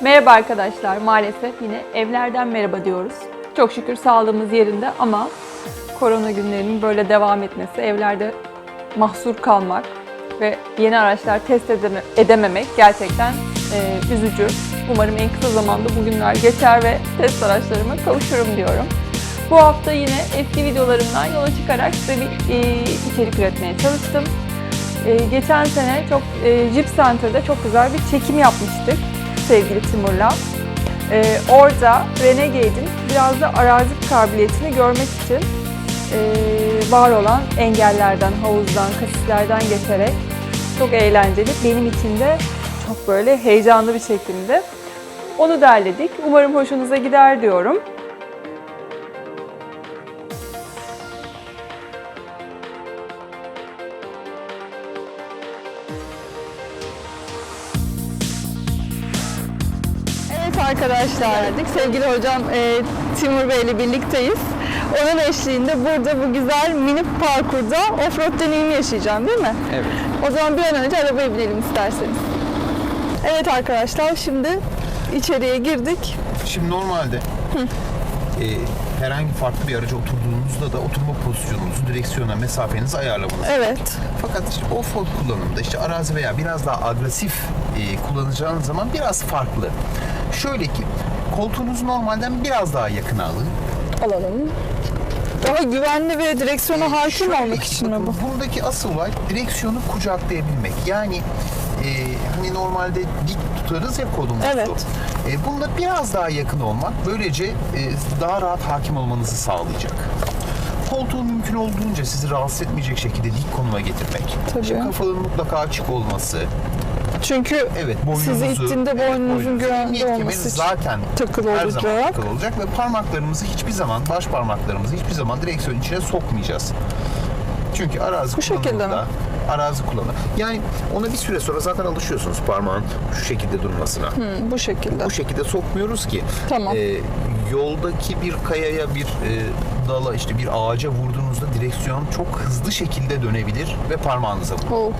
Merhaba arkadaşlar. Maalesef yine evlerden merhaba diyoruz. Çok şükür sağlığımız yerinde ama korona günlerinin böyle devam etmesi, evlerde mahsur kalmak ve yeni araçlar test edeme- edememek gerçekten e, üzücü. Umarım en kısa zamanda bu günler geçer ve test araçlarıma kavuşurum diyorum. Bu hafta yine eski videolarımdan yola çıkarak size bir e, içerik üretmeye çalıştım. E, geçen sene çok e, Jeep Center'da çok güzel bir çekim yapmıştık sevgili Timur'la. E, orada Renegade'in biraz da arazi kabiliyetini görmek için e, var olan engellerden, havuzdan, kasislerden geçerek çok eğlenceli. Benim için de çok böyle heyecanlı bir şekilde. Onu derledik. Umarım hoşunuza gider diyorum. Arkadaşlar, sevgili hocam e, Timur Bey ile birlikteyiz. Onun eşliğinde burada bu güzel mini parkurda offroad deneyimi yaşayacağım değil mi? Evet. O zaman bir an önce arabaya binelim isterseniz. Evet arkadaşlar, şimdi içeriye girdik. Şimdi normalde e, herhangi farklı bir araca oturduğunuzda da oturma pozisyonunuzu, direksiyona mesafenizi ayarlamanız. Evet. Fakat işte offroad kullanımında işte arazi veya biraz daha agresif e, kullanacağınız zaman biraz farklı. Şöyle ki koltuğunuzu normalden biraz daha yakın alın. Alalım. Daha güvenli ve direksiyona hakim Şöyle olmak için mi bu? Buradaki asıl olay direksiyonu kucaklayabilmek. Yani e, hani normalde dik tutarız ya kolumuzu. Evet. E, bunda biraz daha yakın olmak böylece e, daha rahat hakim olmanızı sağlayacak. Koltuğu mümkün olduğunca sizi rahatsız etmeyecek şekilde dik konuma getirmek. Tabii. İşte kafanın mutlaka açık olması. Çünkü Evet boynunuzu. Sizi ittiğinde evet, boynunuzun boynunuzu. güvende olması zaten takılı her olacak. zaman takılı olacak ve parmaklarımızı hiçbir zaman, baş parmaklarımızı hiçbir zaman direksiyon içine sokmayacağız. Çünkü arazi Bu şekilde kullanımında arazi kullanımı. Yani ona bir süre sonra zaten alışıyorsunuz parmağın şu şekilde durmasına. Hı, bu şekilde. Bu şekilde sokmuyoruz ki. Tamam. e, yoldaki bir kayaya, bir e, dala, işte bir ağaca vurduğunuzda direksiyon çok hızlı şekilde dönebilir ve parmağınıza vurur. Oh.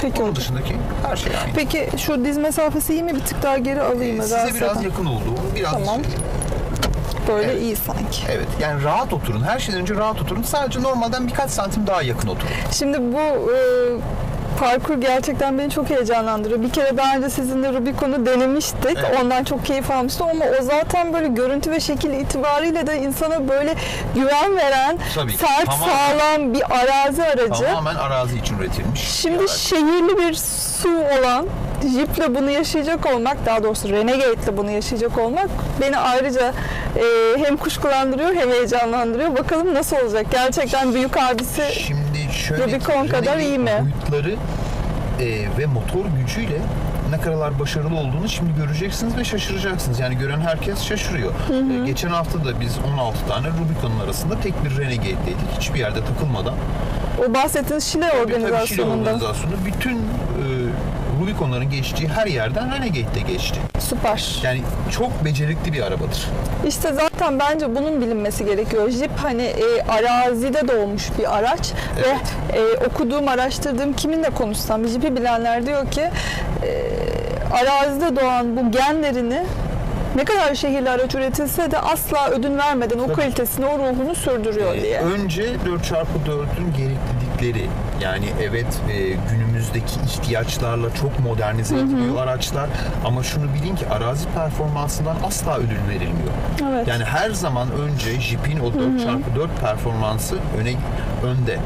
Peki Onun dışındaki her şey aynı. Peki şu diz mesafesi iyi mi? Bir tık daha geri alayım mı? Size Rahatsız biraz yakın oldu. Biraz Tamam. Böyle Evet. iyi sanki. Evet yani rahat oturun. Her şeyden önce rahat oturun. Sadece normalden birkaç santim daha yakın oturun. Şimdi bu e, parkur gerçekten beni çok heyecanlandırıyor. Bir kere daha önce sizinle Rubicon'u denemiştik. Evet. Ondan çok keyif almıştım ama o zaten böyle görüntü ve şekil itibariyle de insana böyle güven veren, Tabii sert, Tamamen- sağlam bir arazi aracı. Tamamen arazi için üretilmiş. Şimdi bir şehirli bir su olan Jeep'le bunu yaşayacak olmak, daha doğrusu Renegade'le bunu yaşayacak olmak beni ayrıca e, hem kuşkulandırıyor hem heyecanlandırıyor. Bakalım nasıl olacak? Gerçekten büyük abisi Şimdi şöyle Rubicon kadar iyi mi? Boyutları e, ve motor gücüyle ne kadar başarılı olduğunu şimdi göreceksiniz ve şaşıracaksınız. Yani gören herkes şaşırıyor. E, geçen hafta da biz 16 tane Rubicon'un arasında tek bir Renegade'deydik. Hiçbir yerde takılmadan. o bahsettiğiniz Şile tabii, Şile organizasyonunda. organizasyonu bütün Rubicon'ların geçtiği her yerden Renegade'de geçti. Süper. Yani çok becerikli bir arabadır. İşte zaten bence bunun bilinmesi gerekiyor. Jeep hani e, arazide doğmuş bir araç Evet. ve e, okuduğum, araştırdığım kiminle konuşsam Jeep'i bilenler diyor ki e, arazide doğan bu genlerini ne kadar şehirli araç üretilse de asla ödün vermeden o Tabii. kalitesini, o ruhunu sürdürüyor Ee, diye. Önce 4x4'ün gereklilikleri yani evet e, günümüzdeki ihtiyaçlarla çok modernize ediliyor araçlar ama şunu bilin ki arazi performansından asla ödün verilmiyor. Evet. Yani her zaman önce Jeep'in o 4x4 performansı öne önde.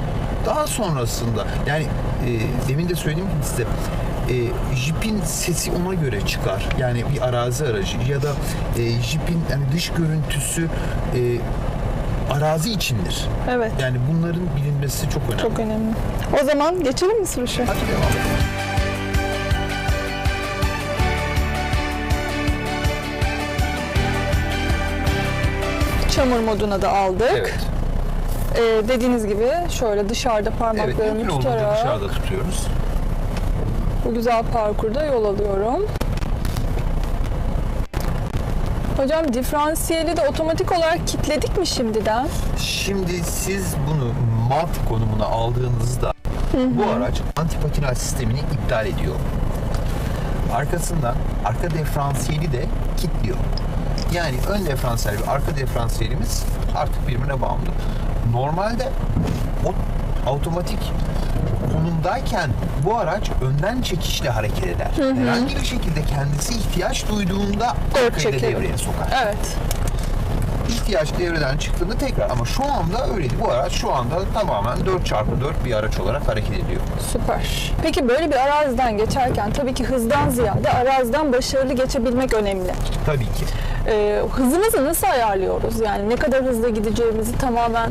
Daha sonrasında yani e, demin de söylediğim gibi size e, Jeep'in sesi ona göre çıkar. Yani bir arazi aracı ya da e, Jeep'in yani dış görüntüsü e, arazi içindir. Evet. Yani bunların bilinmesi çok önemli. Çok önemli. O zaman geçelim mi sürüşe? Hadi devam edelim. Çamur moduna da aldık. Evet. Ee, dediğiniz gibi şöyle dışarıda Evet, parmaklarımı olduğunca tutarak dışarıda tutuyoruz. bu güzel parkurda yol alıyorum. Hocam diferansiyeli de otomatik olarak kilitledik mi şimdiden? Şimdi siz bunu mat konumuna aldığınızda bu araç antipatinaj sistemini iptal ediyor. arkasından arka diferansiyeli de kilitliyor. Yani ön diferansiyel ve arka diferansiyelimiz artık birbirine bağımlı. Normalde o otomatik konumdayken bu araç önden çekişle hareket eder. Herhangi bir şekilde kendisi ihtiyaç duyduğunda arkayı da devreye sokar. Evet. İhtiyaç devreden çıktığında tekrar ama şu anda öyle değil. Bu araç şu anda tamamen 4x4 bir araç olarak hareket ediyor. Süper. Peki böyle bir araziden geçerken tabii ki hızdan ziyade araziden başarılı geçebilmek önemli. Tabii ki. Ee, hızımızı nasıl ayarlıyoruz? Yani ne kadar hızlı gideceğimizi tamamen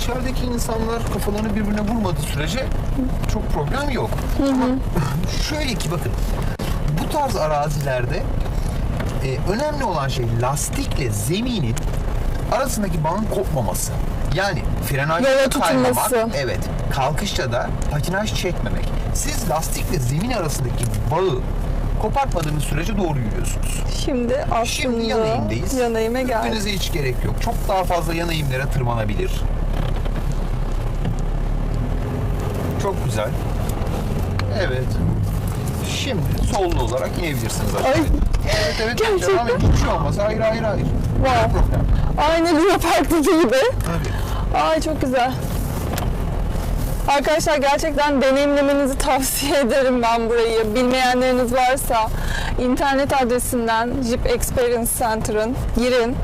İçerideki insanlar kafalarını birbirine vurmadığı sürece çok problem yok. Ama şöyle ki bakın bu tarz arazilerde e, önemli olan şey lastikle zeminin arasındaki bağın kopmaması. Yani frenajda kaymamak, evet, kalkışta da patinaj çekmemek. Siz lastikle zemin arasındaki bağı kopartmadığınız sürece doğru yürüyorsunuz. şimdi aslında Şimdi yan eğimdeyiz. yan eğime geldik. Hiç gerek yok. Çok daha fazla yan eğimlere tırmanabilir. Çok güzel. Evet. Şimdi sollu olarak inebilirsiniz aşağıya. Ay. Evet evet. Gerçekten. Edin. Hiçbir şey olmaz. Hayır hayır hayır. Wow. Aynı Luna Park'taki gibi. Tabii. Ay çok güzel. Arkadaşlar gerçekten deneyimlemenizi tavsiye ederim ben burayı. Bilmeyenleriniz varsa internet adresinden Jeep Experience Center'ın girin.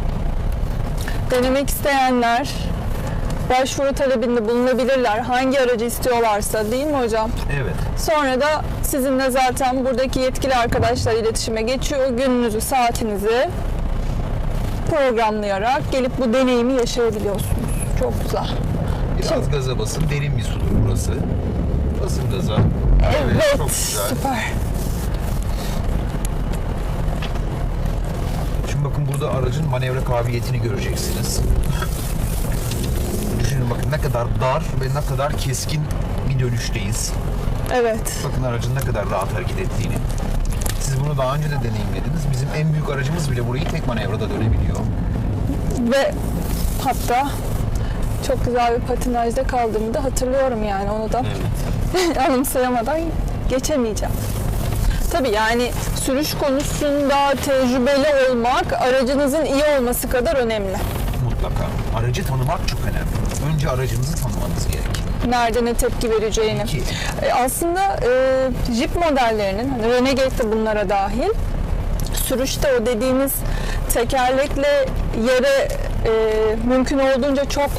Denemek isteyenler başvuru talebinde bulunabilirler. Hangi aracı istiyorlarsa değil mi hocam? Evet. Sonra da sizinle zaten buradaki yetkili arkadaşlar iletişime geçiyor. Gününüzü, saatinizi programlayarak gelip bu deneyimi yaşayabiliyorsunuz. Çok güzel. Biraz gaza basın. Derin bir sudur burası. Basın gaza. Evet, çok güzel. süper. Şimdi bakın burada aracın manevra kabiliyetini göreceksiniz. Düşünün bakın ne kadar dar ve ne kadar keskin bir dönüşteyiz. Evet. Bakın aracın ne kadar rahat hareket ettiğini. Siz bunu daha önce de deneyimlediniz. Bizim en büyük aracımız bile burayı tek manevrada dönebiliyor. Ve hatta çok güzel bir patinajda kaldığımı da hatırlıyorum yani onu da anımsayamadan geçemeyeceğim. Tabii yani sürüş konusunda tecrübeli olmak aracınızın iyi olması kadar önemli. Mutlaka. Aracı tanımak çok önemli. Önce aracınızı tanımanız gerek. Nerede ne tepki vereceğini. Ki E, aslında e, Jeep modellerinin, hani Renegade de bunlara dahil, sürüşte o dediğiniz tekerlekle yere e, mümkün olduğunca çok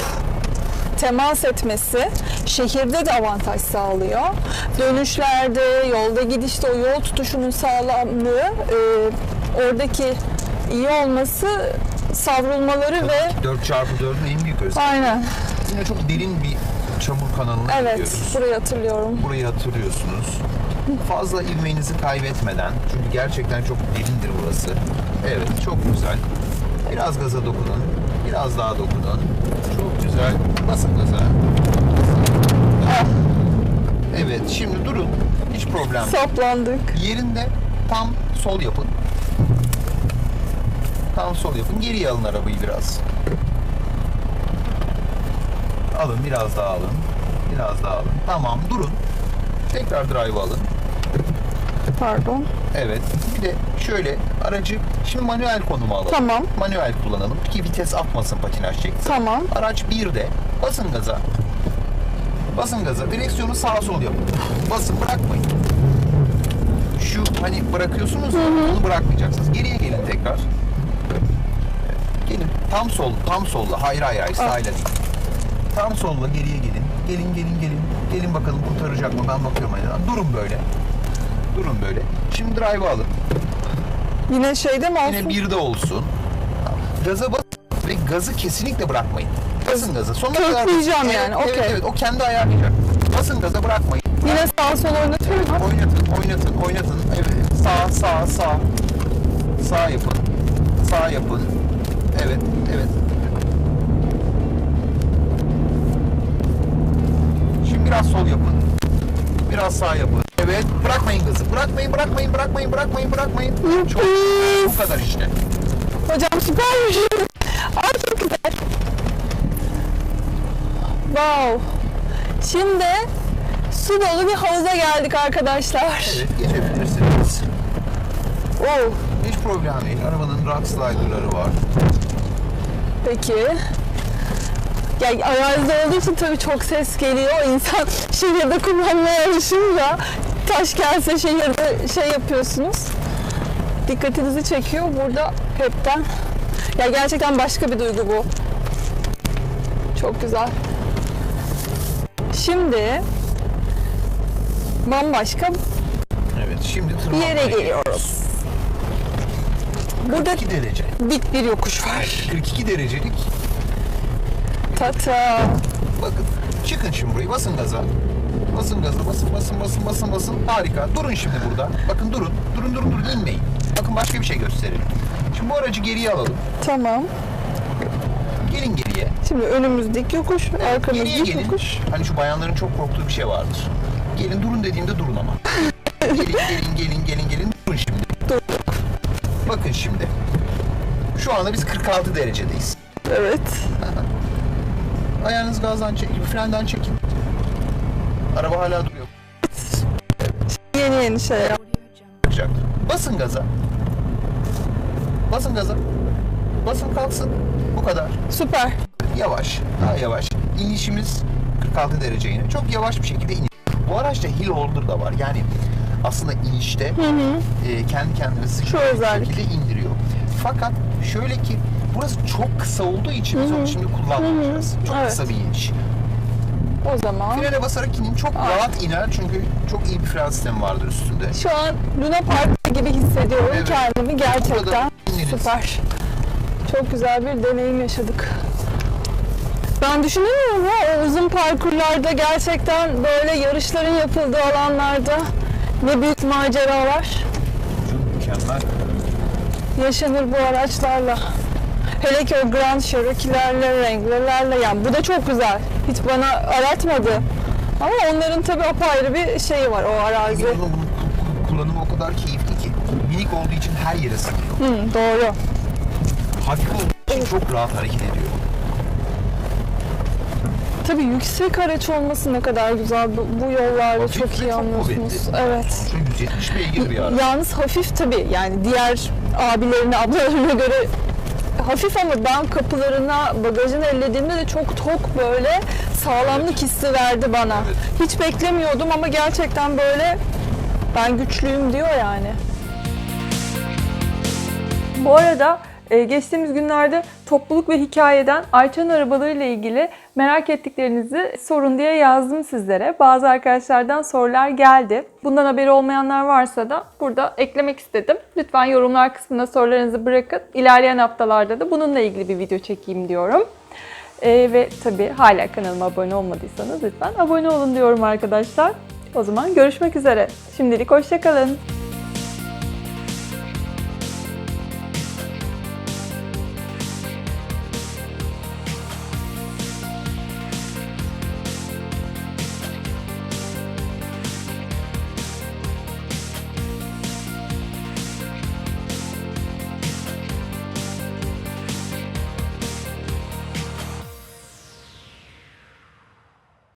temas etmesi şehirde de avantaj sağlıyor. Dönüşlerde, yolda gidişte o yol tutuşunun sağlamlığı, e, oradaki iyi olması savrulmaları ve 4x4'ün en büyük özelliği. aynen Yine çok derin bir çamur kanalına evet gidiyoruz. burayı hatırlıyorum. Burayı hatırlıyorsunuz. Fazla ivmenizi kaybetmeden, çünkü gerçekten çok derindir burası. Evet, çok güzel. Biraz gaza dokunun, biraz daha dokunun. Çok güzel. Basın gaza. Evet, şimdi durun. Hiç problem yok. Saplandık. Yerinde tam sol yapın. Tam sol yapın. Geriye alın arabayı biraz. Alın, biraz daha alın. Biraz daha alın. Tamam, durun. Tekrar drive alın. Pardon. Evet. Bir de şöyle aracı şimdi manuel konuma alalım. Tamam. Manuel kullanalım ki vites atmasın patinaj çeksin. Tamam. Araç 1'de basın gaza. Basın gaza. Direksiyonu sağa sol yapın. Basın bırakmayın. Şu hani bırakıyorsunuz ya onu bırakmayacaksınız. Geriye gelin tekrar. Gelin. Tam sol, tam solla. Hayır hayır hayır sağıyla değil. Tam solla geriye gelin. Gelin gelin gelin. Gelin bakalım kurtaracak mı? Ben bakıyorum aynadan. Durun böyle. Durun böyle. Şimdi drive'ı alın. Yine şeyde mi Yine olsun? bir de olsun. Gaza bas ve gazı kesinlikle bırakmayın. Basın gaza. Sonuna kadar basın. Kökleyeceğim Evet, yani, Evet, evet, o kendi ayarlayacak. Basın gaza bırakmayın. Yine sağ sol oynatıyor mu? Oynatın, oynatın, oynatın. Evet. Sağ, sağ, sağ. Sağ yapın. Sağ yapın. Evet, evet. Biraz sol yapın. Biraz sağ yapın. Evet, bırakmayın gazı. Bırakmayın, bırakmayın, bırakmayın, bırakmayın, bırakmayın. Çok bu kadar işte. Hocam süpermiş. Ay çok güzel. Wow. Şimdi su dolu bir havuza geldik arkadaşlar. Evet, geçebiliriz. Oo, Hiç problem değil. Arabanın rock slider'ları var. peki. Ya arazide olduğu için tabii çok ses geliyor. İnsan şehirde kullanmaya alışınca taş gelse şehirde şey yapıyorsunuz. Dikkatinizi çekiyor burada hepten. Ya gerçekten başka bir duygu bu. Çok güzel. Şimdi bambaşka Evet, şimdi bir yere geliyoruz. geliyoruz. Burada 42 derece. dik bir yokuş var. 42 derecelik. Tata. Bakın, çıkın şimdi burayı, basın gaza. Basın gaza, basın, basın, basın, basın, basın. Harika. Durun şimdi burada. Bakın durun. Durun, durun, durun. inmeyin. Bakın başka bir şey gösterelim. Şimdi bu aracı geriye alalım. Tamam. Gelin geriye. Şimdi önümüz dik yokuş, arkamız Geriye dik gelin. yokuş. Hani şu bayanların çok korktuğu bir şey vardır. Gelin durun dediğimde durun ama. gelin gelin gelin gelin gelin durun şimdi. Bakın şimdi. Şu anda biz 46 derecedeyiz. Evet. Ayağınızı gazdan çekin, frenden çekin. Araba hala duruyor. Yeni yeni şeyler. Yapacak. Basın gaza. Basın gaza. Basın kalksın. Bu kadar. Süper. Yavaş, daha yavaş. İnişimiz 46 derece yine. Çok yavaş bir şekilde iniş. Bu araçta hill holder da var. Yani aslında inişte e, kendi kendine özellik. şekilde indiriyor. Fakat şöyle ki burası çok kısa olduğu için biz onu şimdi kullanmayacağız. Çok Evet. kısa bir iniş. O zaman Frene basarak inin çok rahat iner çünkü çok iyi bir fren sistemi vardır üstünde. şu an Luna Park gibi hissediyorum Evet. kendimi gerçekten. Burada. Süper. Çok güzel bir deneyim yaşadık. Ben düşünemiyorum ya o uzun parkurlarda gerçekten böyle yarışların yapıldığı alanlarda ne büyük maceralar Çok mükemmel. yaşanır bu araçlarla. Hele ki o Grand Cherokee'lerle, Wrangler'lerle yani bu da çok güzel. Hiç bana aratmadı. Ama onların tabii apayrı bir şeyi var o arazi. Bunun kullanımı o kadar keyifli ki. Minik olduğu için her yere sığıyor. Hı, doğru. Hafif olduğu için çok rahat hareket ediyor. Tabii yüksek araç olması ne kadar güzel bu, bu yollarda Hafif çok iyi çok anlıyorsunuz. kuvvetli. Evet. Sonuçta 170 beygir bir araç. Yalnız hafif tabii yani diğer abilerine, ablalarına göre hafif ama ben kapılarına, bagajını ellediğimde de çok tok böyle sağlamlık hissi verdi bana. Evet. Hiç beklemiyordum ama gerçekten böyle ben güçlüyüm diyor yani. Bu arada e, geçtiğimiz günlerde topluluk ve hikayeden Ayça'nın arabalarıyla ilgili merak ettiklerinizi sorun diye yazdım sizlere. Bazı arkadaşlardan sorular geldi. Bundan haberi olmayanlar varsa da burada eklemek istedim. Lütfen yorumlar kısmına sorularınızı bırakın. İlerleyen haftalarda da bununla ilgili bir video çekeyim diyorum. E, ve tabii hala kanalıma abone olmadıysanız lütfen abone olun diyorum arkadaşlar. O zaman görüşmek üzere. Şimdilik hoşçakalın.